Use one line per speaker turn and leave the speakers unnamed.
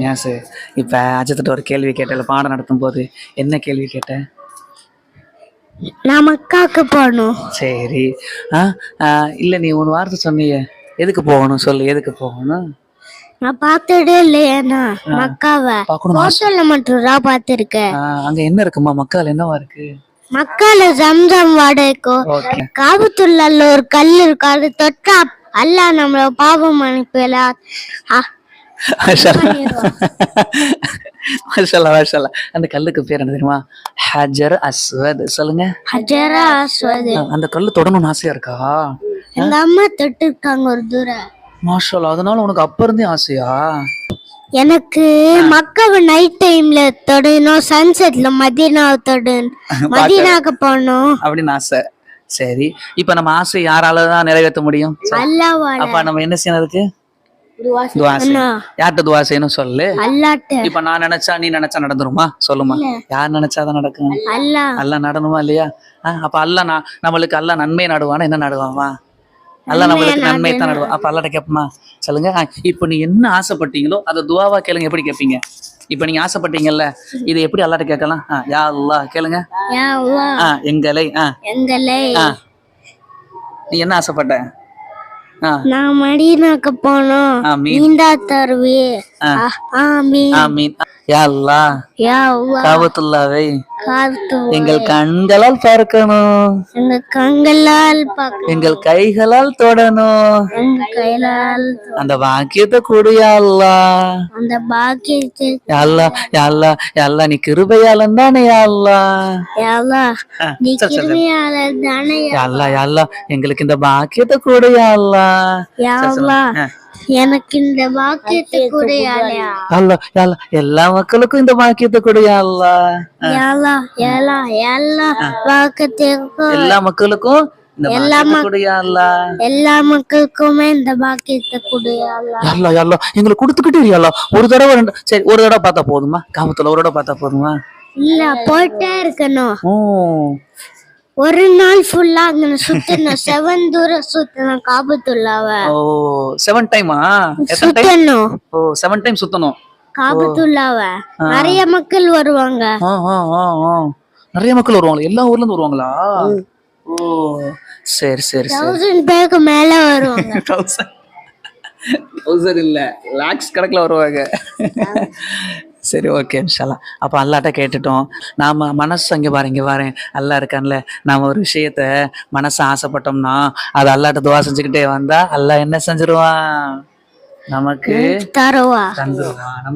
யாசு இப்போ அஜித்திட்ட ஒரு கேள்வி கேட்டல பாடம் நடத்தும் போது என்ன கேள்வி கேட்ட?
நான் மக்காக்கு போகணும்
சரி. ஆ இல்லை நீ ஒரு வார்த்தை சொன்னியே. எதுக்கு போகணும் சொல்லு எதுக்கு போகணும்?
நான் பார்த்ததே இல்லையேண்ணா மக்காவை போட்டோல மட்டும் தான் பார்த்துருக்கேன்
அங்க என்ன இருக்குமா மக்கள் என்னவா இருக்கு?
மக்கால ஜம்ஜம் வாடகைக்கோ.
ஓகே.
காபத்துள்ள ஒரு கல் இருக்கு அது தொட்டா அல்லாஹ் நம்மள பாவம் அனுப்பல
மஷாலா மஷாலா அந்த கல்லுக்கு பேர் என்ன தெரியுமா? ஹஜர் அஸ்வத். சொல்லுங்க.
ஹஜரா அஸ்வது.
அந்த கல்லு தொடணும்னு ஆசையா இருக்கா?
எங்க அம்மா தொட்டு இருக்காங்க ஒரு தூரம்
மாஷாலா அதனால உனக்கு அப்ப இருந்தே ஆசையா?
எனக்கு மக்காவை நைட் டைம்ல தொடணும் சன்செட்ல மதீனாவை தொடணும். மதீனாக்கு போகணும்.
அப்படின்னு ஆசை. சரி இப்ப நம்ம ஆசை யாரால தான் நிறைவேற்ற முடியும்? அப்ப நம்ம என்ன செய்யறதுக்கு துவா. யார்கிட்ட துவா செய்யணும் சொல்லு? இப்ப நான் நினைச்சா நீ நினைச்சா நடந்துருமா? சொல்லுமா. யார் நினைச்சாதான் நடக்கும்? அல்லா. நடணுமா இல்லையா? அப்ப அல்லா நான் நம்மளுக்கு அல்லா நன்மை நடுவானா என்ன நடுவாமா அல்லா நம்மளுக்கு நன்மை தான் நடுவா அப்ப அல்லாட்ட கேட்போமா சொல்லுங்க. இப்ப நீ என்ன ஆசைப்பட்டீங்களோ அதை துவாவா கேளுங்க. எப்படி கேட்பீங்க இப்ப நீங்க ஆசைப்பட்டீங்கல்ல இது எப்படி அல்லாட்ட கேட்கலாம்? யா அல்லா கேளுங்க. எங்களை
எங்களை.
நீ என்ன ஆசைப்பட்ட?
நான் மதீனாக்கு போகணும்
ஆமீன்.
நீந்தா தருவே. ஆமீன்.
ஆமீன். யா அல்லா
யா அல்லாஹ்.
காபத்துல்லாவை
காத்து
எங்கள் கண்களால் பார்க்கணும்.
எங்க கண்களால்
எங்கள் கைகளால் தொடணும். அந்த பாக்கியத்தை கொடியா அல்லா.
அந்த பாக்கியத்தை
யாழ்லா யாழ்லா யாழ்லா நீ கிருபையாளன் தானே
தானே
யாழ்லா யாழ்லா எங்களுக்கு இந்த பாக்கியத்தை கொடு யாழ்லா
யாவா
ஆ.
எனக்கு இந்த பாக்கியத்தை கூட யாழையா
யாழ்லா யாழ்லா எல்லா மக்களுக்கும் இந்த பாக்கியத்தை கொடு யாழ்லா
யாலா யாலா எல்லா பாக்கியத்தையும்
எல்லா மக்களுக்கும்
எல்லா மக்களுக்குமே இந்த பாக்கியத்தை கொடு யாலா
யாழ்லா யாழ்லா எங்களுக்கு கொடுத்துக்கிட்டே இரு யாழ்லா. ஒரு தடவை ரெண்டு சரி ஒரு தடவை பார்த்தா போதுமா? காமத்துல ஒரு தடவை பார்த்தா போதுமா?
இல்ல போயிட்டே இருக்கணும். ஒரு நாள் ஃபுல்லா அங்க சுத்தணும் செவன் தூரம் சுத்தணும் காபத்துள்ளாவ.
ஓ செவன் டைமா
சுத்தணும்.
ஓ செவன் டைம் சுத்தணும்.
காபத்துள்ளாவ. நிறைய மக்கள் வருவாங்க.
நிறைய மக்கள் வருவாங்களா? எல்லா ஊர்ல இருந்து வருவாங்களா? ஓ சரி சரி சரி.
தௌசண்ட் பேருக்கு மேல வருவாங்க.
தௌசண்ட் தௌசண்ட் இல்ல. லேக்ஸ் கணக்குல வருவாங்க. சரி ஓகே இன்ஷால்லா அப்போ அல்லாட்ட கேட்டுட்டோம். நாம மனசு அங்கே பாரு இங்கே பாரு. அல்லா இருக்கான்ல. நாம ஒரு விஷயத்த மனசு ஆசைப்பட்டோம்னா அது அல்லாட்ட துவா செஞ்சுக்கிட்டே வந்தா அல்லாஹ் என்ன செஞ்சிருவான்? நமக்கு
தருவா.
தந்துருவான். நமக்கு